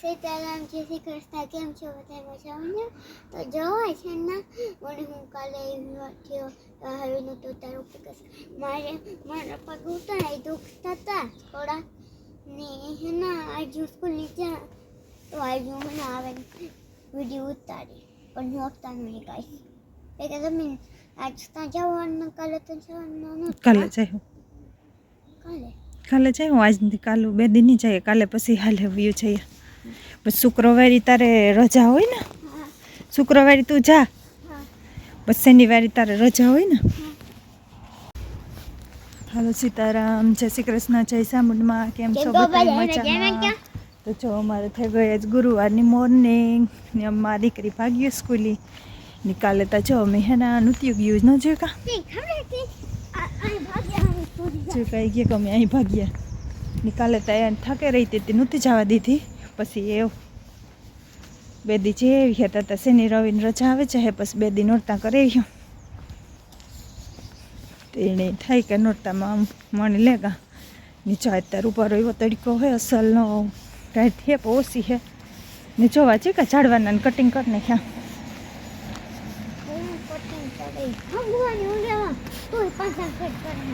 સીતારામ જય શ્રી કૃષ્ણ કેમ છો બધા મજાઓને તો જોવાય છે ને મને હું કાલે થયો હવે તો તારું પગ મારે મારા પગ ઉતરાય દુખતા હતા થોડા. ને હે ને આજ સ્કૂલ નીચે તો આજ હું મને આવે વીડિયો ઉતારી પણ નહોતા નહીં કાંઈ એ કે તમે આજ ત્યાં જવાનું કાલે તો જવાનું. કાલે જાય કાલે? કાલે જાય હું. આજ કાલે બે દિન જાય કાલે પછી હાલે વ્યૂ જઈએ. પછી શુક્રવારે તારે રજા હોય ને? શુક્રવારે તું જા. બસ શનિવારે તારે રજા હોય ને? હાલો સીતારામ જય શ્રી કૃષ્ણ જય સામુંડમાં. કેમ છો? મજામાં તો જો અમારે થઈ ગઈ આજ ગુરુવારની મોર્નિંગ. ને અમારી દીકરી ભાગ્યો સ્કૂલી. ને કાલે તો જો અમે હેના નૃત્ય ગયું. ન જોયું કા? જા કાંઈ ગયા કે અમે અહીં ભાગ્યા. ને કાલે તો એને થાકે રહી હતી તે નહોતી જવા દીધી. પછી એવું બે દી જે એવી હતા તો શનિ રવિની રજા આવે છે, હે પછી બે દી નોરતા કરે ગયો તેને થાય કે નોરતામાં મણી લેગા. નીચો અત્યારે ઉપર એવો તડકો હોય, અસલનો કાંઈ થેપ ઓછી છે. ને જોવા છે કે ઝાડવાના કટિંગ કરી નાખ્યા.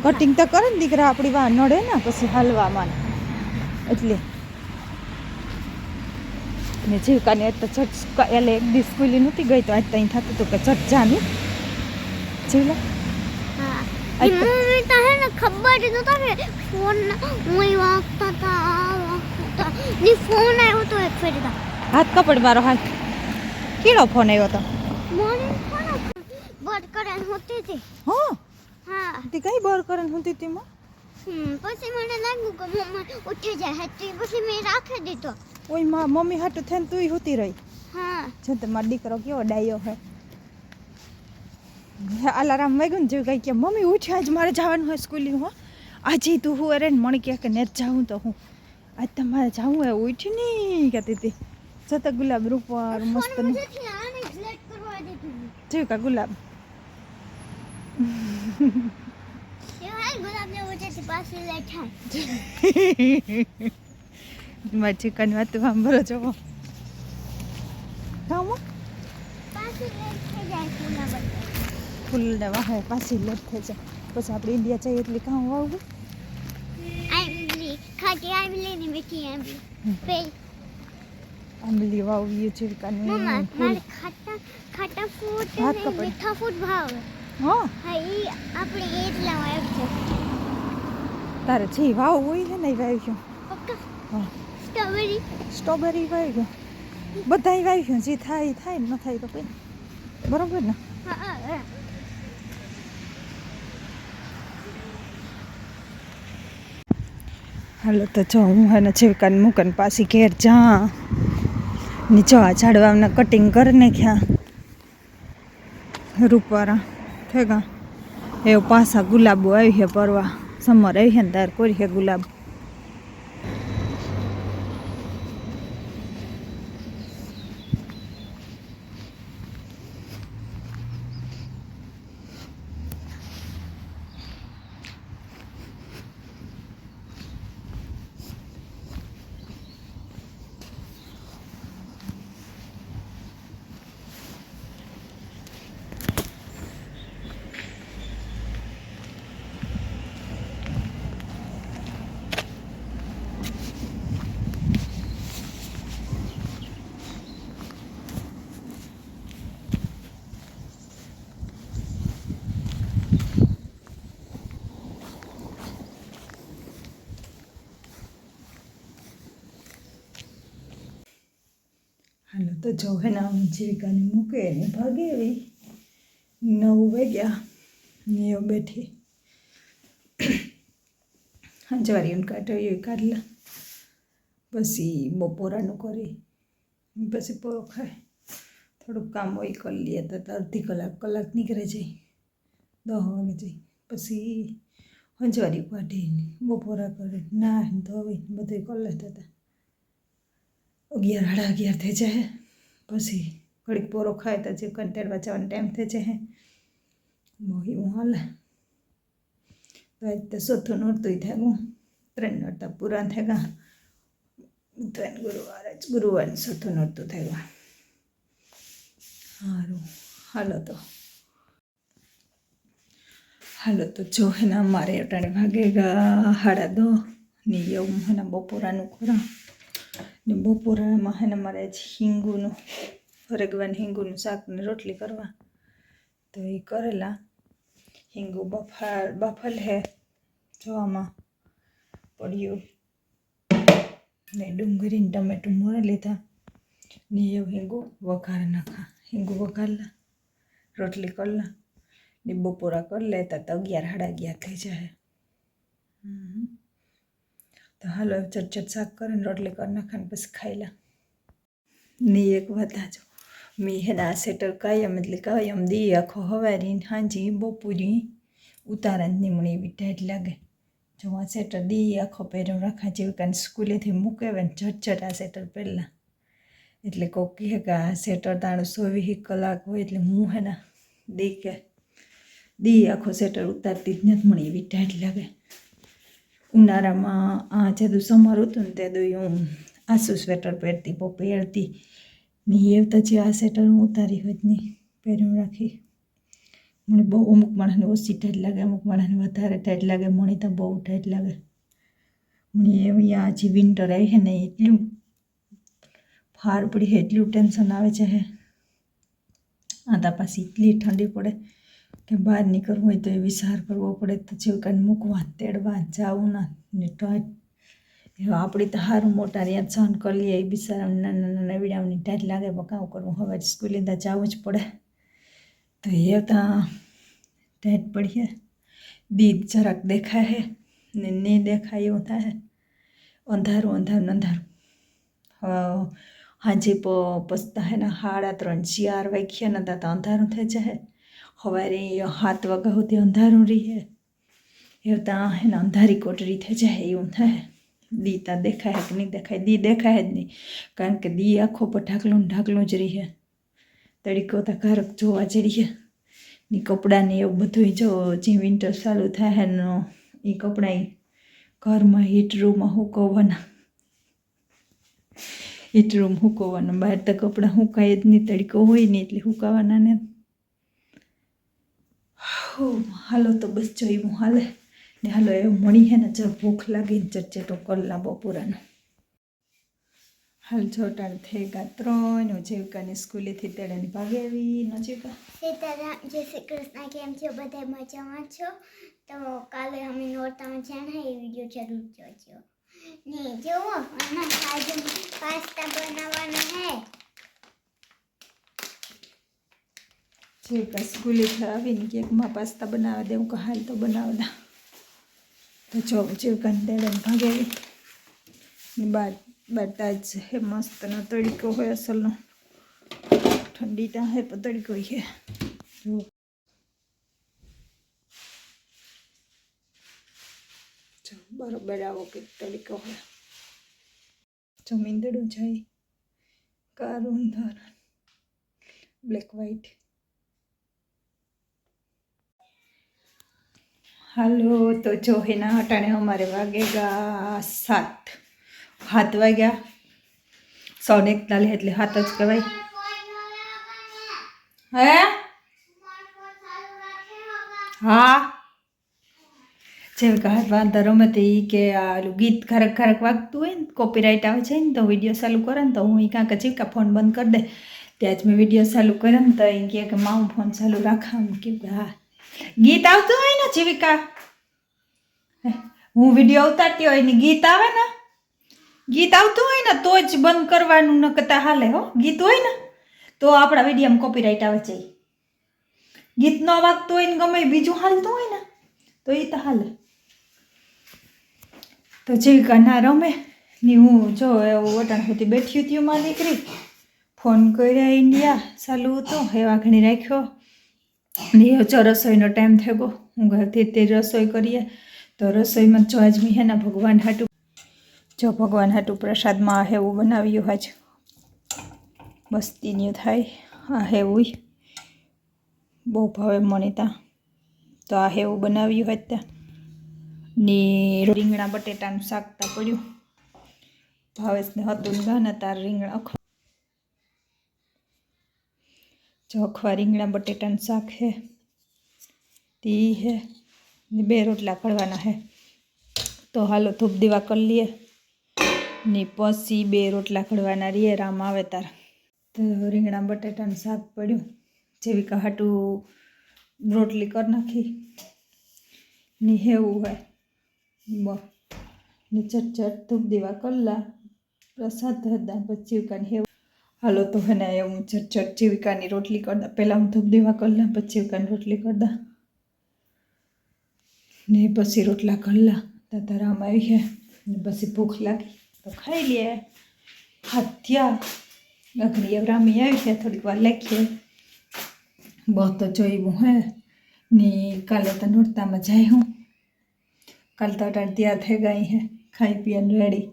કટિંગ તો કરે ને દીકરા, આપણી વા નડે ને, પછી હાલવામાં. એટલે ને જીવકાને તો ચટ એટલે એક દિવસ સ્કૂલે નહોતી ગઈ તો આજ ત્યાં થતું હતું કે ચટ જાનું. જીવલા? ને ખબર જ નતા કે ફોન હું વાગતા તા આ વાગતા ફોન આવ્યો તો એક ફેરી હાથ કપડ મારો હાથ કેળો ફોન આવ્યો તો? મને ફોન? બટ કરે હોતી હતી હા? હા. તે કઈ બોર્ડ કરે ને હતી તેમાં હમ, પછી મને લાગ્યું કે મમ્મા ઉઠી જાય હતી પછી મેં રાખી દીધો. ઓયમાં મમ્મી હાટું થઈને તુંય હોતી રહી. હા. છે તે મારો દીકરો કેવો ડાયો હે. અલારામ વાગ્યું ને જેવું કઈ કે મમ્મી ઉઠ્યા આજ મારે જવાનું હોય સ્કૂલ હો. આજે તું હું અરે ને મને કહે કે ને જાઉં તો હું. આજ તમારે જાઉં હોય ઉઠી નહીં કહેતી હતી જતા ગુલાબ રૂપર મસ્તનું જ જેવું કા ગુલાબ? ગુલાબને વચ્ચેથી પાછી લેટ થાય મારી ચિકન વાત સાંભળો છો. જાય ફૂલના વાહે પાછી લેટ થઈ જાય. પછી આપણે ઇન્ડિયા જઈએ એટલે કાં વાવવું આંબલી ખાટી આંબલી ને મીઠી આંબલી. આંબલી વાવવી છે કાને મમ્મા મારે ખાટા ખાટા ફૂટ ને. મીઠા ફૂટ ભાવે. હા? હા ઈ આપણે એ જ લાવવા આવજો તારે જે વાવ હોય છે ને એ વાવ્યું પક્કા? હા. સ્ટ્રોબેરી સ્ટ્રોબેરી ગયો. બધાય વાવ્યું જે થાય થાય ને ન થાય તો કોઈ બરોબર ને. હાલો તો જો હું અને જીવકાને મૂકન પાછી ઘેર જા નીચો આ ઝાડવાના કટિંગ કરી નાખ્યા. રૂપવાળા થઈ ગયા એવું પાછા ગુલાબો આવી છે પરવા સમર આવી છે ને તાર કરી છે ગુલાબ હાલો તો જો હે ને આમ જીવિકાને મૂકે એને ભાગે એવી નવ વાગ્યા ને બેઠી. જવારી એમ કાઢો એ કાઢલા. પછી બપોરાનું કરી, પછી પોરો ખાય. થોડુંક કામ હોય કરી લઈએ તો અડધી કલાક કલાક નીકળે જાય. દસ વાગે જાય. પછી હંજવારી કાઢીને બપોરા કરે ના ધોવી બધું કરી લેતા હતા અગિયાર, સાડા અગિયાર થઈ જાય. પછી ઘડીક પોરો ખાય તો જે કંટેડ વાંચવાનો ટાઈમ થઈ જાય મોહી હું હાલે. તો આજ તો ચોથું નોરતું થાય ત્રણ નોરતા પૂરા ગયા બુધવાર ગુરુવાર જ ગુરુવાર ચોથું નહોતું થયું સારું હાલો તો. હાલો તો જો હેના મારે અટાણે ભાગેગા હાડા દો. ને એવું હેના બપોરાનું કરા ને બપોરામાં હેને મારે આજ હિંગુનું ફરગવાન હિંગુનું શાક ને રોટલી કરવા. તો એ કરેલા. હિંગુ બફાર બફલ હે જોવામાં પડ્યું. ને ડુંગળીને ટમેટું મોરા લીધા. ને એવું હિંગુ વઘાર નાખા. હિંગુ વઘારલા, રોટલી કરલા. ને બપોરા કરી લેતા તો અગિયાર, સાડા અગિયાર થઈ જાય. હાલો ચટચટ શાક કરીને રોટલી કરી નાખા પછી ખાઈ લા. ની એક વાત આજો મેં હેના સેટર કાયમ એટલે કાયમ દી આખો હવારી હાંજી બપોરી ઉતારા જ નીમણી એવી ટાઈટ લાગે. જો આ સેટર દી આખો પહેર્યો રાખા જેવી કાંઈ સ્કૂલેથી મૂકે ને ઝટઝટ આ સેટર પહેલાં એટલે કોક કહે કે આ સેટર તાણું સોવી કલાક હોય એટલે હું હેના દી કે દી આખો સેટર ઉતારતી જ નથી મળી એવી ટાઈટ લાગે. ઉનાળામાં જેદું સમર હતું ને તે દું હું આસુ સ્વેટર પહેરતી, બહુ પહેરતી. ને એ તો જે આ સ્વેટર હું ઉતારી જ નહીં પહેર્યું રાખી. મને બહુ અમુક માણસને ઓછી ટાઈટ લાગે, અમુક માણસને વધારે ટાઈટ લાગે, મને તો બહુ ટાઈટ લાગે. મને એવી આ જે વિન્ટર આવી છે ને, એટલું ફાર પડી છે, એટલું ટેન્શન આવે છે હે. આ તા પાછી એટલી ઠંડી પડે. કે બહાર નીકળવું હોય તો એ વિચાર કરવો પડે તો જેવું કાંઈ મૂકવા, તેડવા, જવું ના આપણી તો સારું મોટા રહ્યા સહન કરી લઈએ, એ બિચારા નાના નાના વીડાઓની ટાઈટ લાગે બકાવ કરવું. હવે સ્કૂલે તો જવું જ પડે. તો એ ત્યાં ટાઈટ પડીએ. દીદ જરાક દેખાય હે, ને નહીં દેખાય એવું થાય. અંધારું અંધારું અંધારું. હાજી પસતા હે ને સાડા ત્રણ ચાર વાગ્યા નતા તો અંધારું થઈ જાય. સવારે હાથ વાગ્યા સુધી અંધારું રહીએ એવતા ત્યાં હે ને અંધારી કોટરી થઈ જાય, એવું થાય. દી ત્યાં દેખાય કે નહીં દેખાય, દી દેખાય જ નહીં. કારણ કે દી આખો પર ઢાકલું ઢાકલું જ રહીએ તડીકો તો કારક જોવા જ રહીએ ને કપડાને એવું બધું જો જે વિન્ટર ચાલુ થાય ને એ કપડાં ઘરમાં હીટ રૂમમાં હુકવવાના હીટ રૂમ હુકવવાના બહાર તો કપડાં હુકાય જ નહીં, તડકો હોય નહીં એટલે હુકાવાના ને. હો, હાલો તો બસ જોયું હાલે. ને હાલો એવું મણી હે ને જરા ભૂખ લાગી ને ચટચેટો કરલા બપોરાનો હાલ જોટાણ થઈ ગયા ત્રણ જીવકાની સ્કૂલેથી તેડાની ભાગે આવી ન જીવકા? સીતારામ જય શ્રી કૃષ્ણ કેમ છો? બધા મજામાં છો? તો કાલે અમે નોરતામાં ને એ વીડિયો જરૂર જોજો. ને જુઓ આમાં આજે પાસ્તા બનાવવાનો હે. જીવકા સ્કૂલેથી આવીને કે માં પાસ્તા બનાવવા દે. હું કહું, હાલ તો બનાવડા તો જો જીવકાને તેડાની ભાગે ને બાર બાર જ હે, મસ્તનો તડકો હોય અસલનો. ઠંડી ત્યાં હે તડીકો છે જો. જો, બરોબર આવો કે તડકો હોય. જમીન દડું જાય. કારું ધારણ. બ્લેક વ્હાઈટ હાલો, તો જો એના અટાણે અમારે વાગેગા સાત. હાથ વાગ્યા. સૌને એકતાલીસ એટલે હાથ જ કહેવાય. હે? હા. જેમ કે હાથ વાંધા રમે ઈ કે આલું ગીત ખરક ખરક વાગતું હોય ને કોપીરાઇટ આવે છે ને, તો વીડિયો ચાલુ કરે ને, તો હું એ કાંક ચીકા ફોન બંધ કરી દે. ત્યાં જ મેં વીડિયો ચાલુ કરે ને, તો એ કહે કે મારું ફોન ચાલુ રાખા. કહ્યું કે, હા. ગીત આવતું હોય ને જીવિકા? હું વીડિયો ઉતારતી હોય ને ગીત આવે ને? ગીત આવતું હોય ને તો જ બંધ કરવાનું ન કરતા હાલે હો. ગીત હોય ને તો આપણા વિડીયોમાં કોપીરાઇટ આવે છે. ગીત ન વાગતું હોય ને ગમે બીજું હાલતું હોય ને તો એ તો હાલે. તો જીવિકા ના રમે ને હું જો એવું વટાણ સુધી બેઠી હતી માં દીકરી. ફોન કર્યા ઇન્ડિયા ચાલુ હતો એવા ઘણી રાખ્યો. ને જો રસોઈનો ટાઈમ થઈ ગયો. હું ઘરથી તે રસોઈ કરીએ. તો રસોઈમાં જો આજ મેં હેના ભગવાન હાટું જો ભગવાન હાટું પ્રસાદમાં હેવું બનાવ્યું આજ. મસ્તીની થાય. આ હેવું બહુ ભાવે મને ત્યાં તો આ હેવું બનાવ્યું હોય ત્યાં ને રીંગણા બટેટાનું શાક તા પડ્યું. ભાવેશને હતું ગાના તાર રીંગણા અખવા જો રીંગણા બટેટાનું શાક હે, તી હે, ને બે રોટલા કરવાના હે. તો હાલો ધૂપ દીવા કરી લઈએ, ને પછી બે રોટલા કરવાના રીએ રામ આવે તાર. તો રીંગણા બટેટાનું શાક પડ્યું, જેવી કહાટું રોટલી કરી નાખી, ને હેવું હોય, બ. ને ચટ ચટ ધૂપ દીવા કરલા પ્રસાદ હતા પછી કાંઈ હેવું હાલો તો હે ને હું ચટ ચટ જીવિકાની રોટલી કરતા પહેલાં હું ધૂપ દીવા કરલા પછી જીવિકાની રોટલી કરતા ને પછી રોટલા કરલા. તાતા રામ આવી છે ને પછી ભૂખ લાગી. તો ખાઈ લઈએ હાથ્યા અઘરી રામી આવી છે થોડીક વાર લખીએ બહુ તો જોયું હે. ને કાલે તો નોરતામાં જાય હું. કાલ તો અટાણ તૈયાર થઈ ગઈ હે. ખાઈ પીને રેડી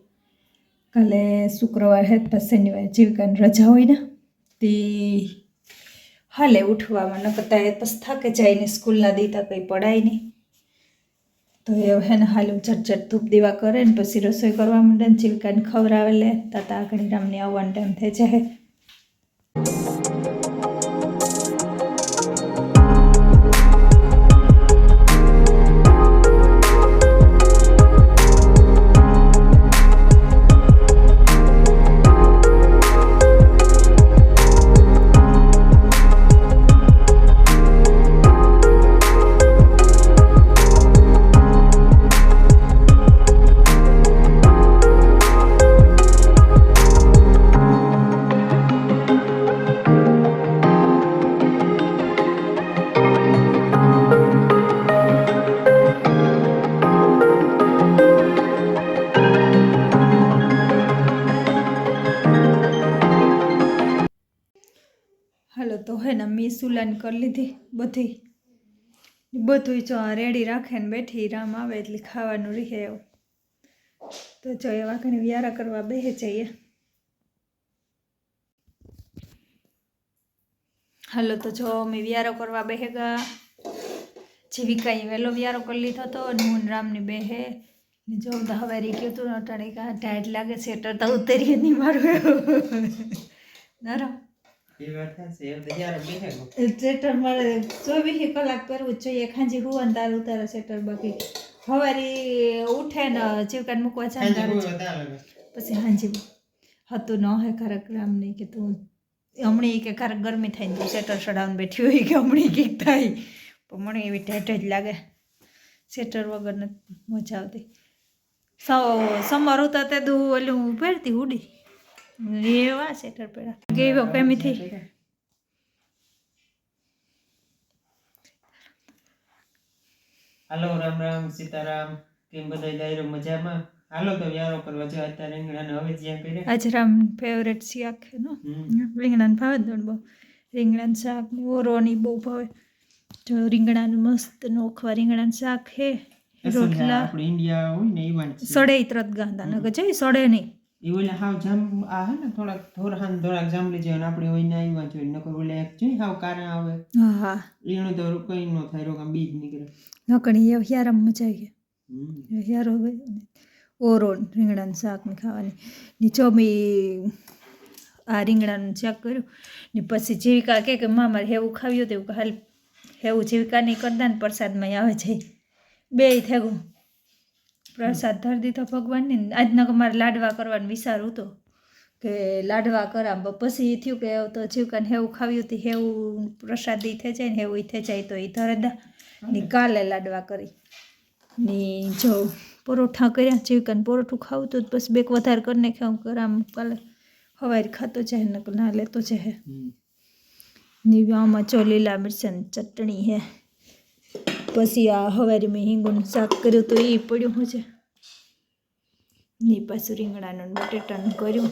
કાલે શુક્રવાર હે પછી શનિવાર જીવિકાની રજા હોય ને, તે હાલે ઉઠવામાં ન કરતા એ પછી થાકે જાય ને સ્કૂલના દીતા કંઈ પડાય નહીં. તો એ હે ને હાલ ઝટ ઝટ ધૂપ દીવા કરે ને, પછી રસોઈ કરવા માંડે ને જીવિકાને ખવડાવે લે, તાતા આગળ રામને આવવાનો ટાઈમ થઈ જાય. કરી લીધી બધી. બધું જો રેડી રાખે ને બેઠી, રામ આવે એટલે ખાવાનું રહે એવું તો જો એવા ઘણી વ્યારા કરવા બેસે જઈએ. હાલો, તો જો અમે વ્યારો કરવા બેહે ગયા જીવિકાએ વહેલો વ્યારો કરી લીધો હતો અને હું રામની બેહે. ને જો તો હવે રહી ગયું હતું અટાણી કા ટાઈટ લાગે છે તો ઉતરીએ નહીં મારું નરમ. સેટર મારે ચોવીસ કલાક કરવું જ જોઈએ ખાંજી હુવન તાર ઉતારે સેટર બાકી. સવારે ઉઠે ને જીવકાન મૂકવા જાય પછી હાંજી હતું ન હોય ખરેક રામ નહીં કે તું હમણાં કે ગરમી થાય ને તું સેટર ચડાવીને બેઠી હોય કે હમણાં કંઈક થાય. પણ મને એવી ટેટ જ લાગે. સેટર વગર નથી મજા આવતી. સમર ઉતા તે દુ ઓલું પહેરતી ઉડી એવા સેટર પહેરા. કેવો કેમી થઈ. હાલો રામ રામ સીતારામ. કેમ બધાય દાયરો મજામાં? હાલો તો વ્યારો કરવા જો અત્યારે રીંગણાને હવે જ્યાં કર્યા અજરામ ફેવરેટ શાક છે ને. રીંગણાનું ભાવે દોડ બહુ રીંગણાનું શાક ને ઓરોની બહુ ભાવે. જો રીંગણાનું મસ્ત નોખવા રીંગણાનું શાક હે રોટલા. આપણે ઇન્ડિયા હોય ને એ સડે ત્રત ગાંધા નગર. જઈ સડે નહીં. એ ઓલા હાવ જામ આ હે ને થોડાક થોરાહાન થોડાક જાંબલી જેવા આપણે હોય ને આવ્યા જોઈએ નકર ઓલા એક જોઈ હાવ કારા આવે. હા એનું તો કઈ ન થાય રોગ બીજ નીકળે. નકર એ યારામ મજા આવી હમ. યારો ઓરો રીંગણાનું શાક ને ખાવાની. ની ચોમી આ રીંગણાનું શાક કર્યું ને પછી જીવિકા કહે કે મા મારે હેવું ખાવ્યું તેવું હાલ હેવું જીવિકા નહીં કરતા ને પ્રસાદમાં આવે છે. બે થેગું પ્રસાદ ધરી દીધો ભગવાનની. આજના મારે લાડવા કરવાનું વિચારું હતો કે લાડવા કરા પછી એ થયું કે તો જીવકાને હેવું ખાવ્યું હતું હેવું પ્રસાદ થઈ જાય ને હેવું થઈ જાય તો એ ધરદા. ને કાલે લાડવા કરી. ને જો પરોઠા કર્યા જીવકાને પરોઠું ખાવું તો બસ બેક વધારે કરીને ખાવું કરામ કાલે હવાઈ ખાતો જાય ને ના લેતો જાય. ને આમાં જો લીલા મિરચાની ચટણી હે. પછી આ હવારે મેં હિંગોનું શાક કર્યું તો એ પડ્યું છે ને પાછું રીંગણાનું બટેટાનું કર્યું.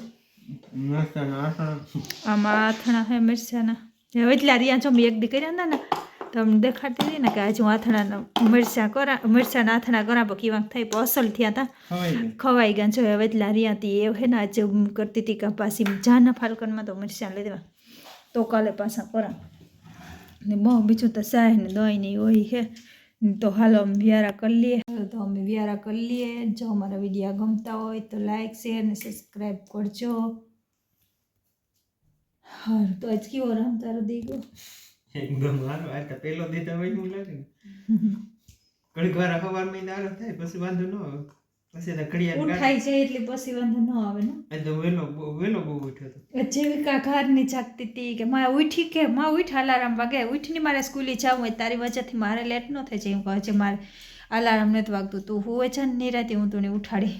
આમાં આથણા હે મરચાના. હવે એટલા રહ્યા જો મેં એક દી કર્યા હતા ને તમને દેખાડતી હતી ને કે આજે હું આથણાના મરચા કરા મરચાના આથણા કરા કેવા થાય પણ અસલ થયા હતા ખવાઈ ગયા. જો હવે એટલા રહ્યા હતી એ હે ને આજે કરતી હતી કે પાછી જાના ફાલ્કનમાં તો મિરચાં લઈ દેવા તો કાલે પાછા કરા. ને બહુ બીજું તો શાહ ને દહીં ને હોય છે. તો હાલો અમે વ્યારા કરી લઈએ. તો અમે વ્યારા કરી લઈએ. જો અમારા વિડીયા ગમતા હોય તો લાઈક શેર ને સબસ્ક્રાઈબ કરજો. હા તો આજ કેવો રામ તારો દીગો એકદમ હારો આ તો પેલો દીધા હોય હું લાગે ઘડીક વાર ઈ આરો થાય પછી વાંધો ન આવે. પછી ઉઠાઈ જાય એટલે પછી વાંધો ન આવે ને. આજ વેલો વેલો બહુ ઉઠ્યો હતો જેવિકા ઘરની જાગતી હતી કે માં ઉઠી કે માં ઉઠ અલાર્મ વાગે. ઉઠીને મારે સ્કૂલે જવું હોય તારી વજહથી મારે લેટ ન થઈ જાય એમ કહે છે મારે અલાર્મ નથી વાગતું. તું હોય છે ને નિરાતે હું તને ઉઠાડી.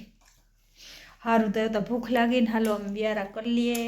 સારું તો ભૂખ લાગીને હાલો અમે વ્યારા કરી લઈએ.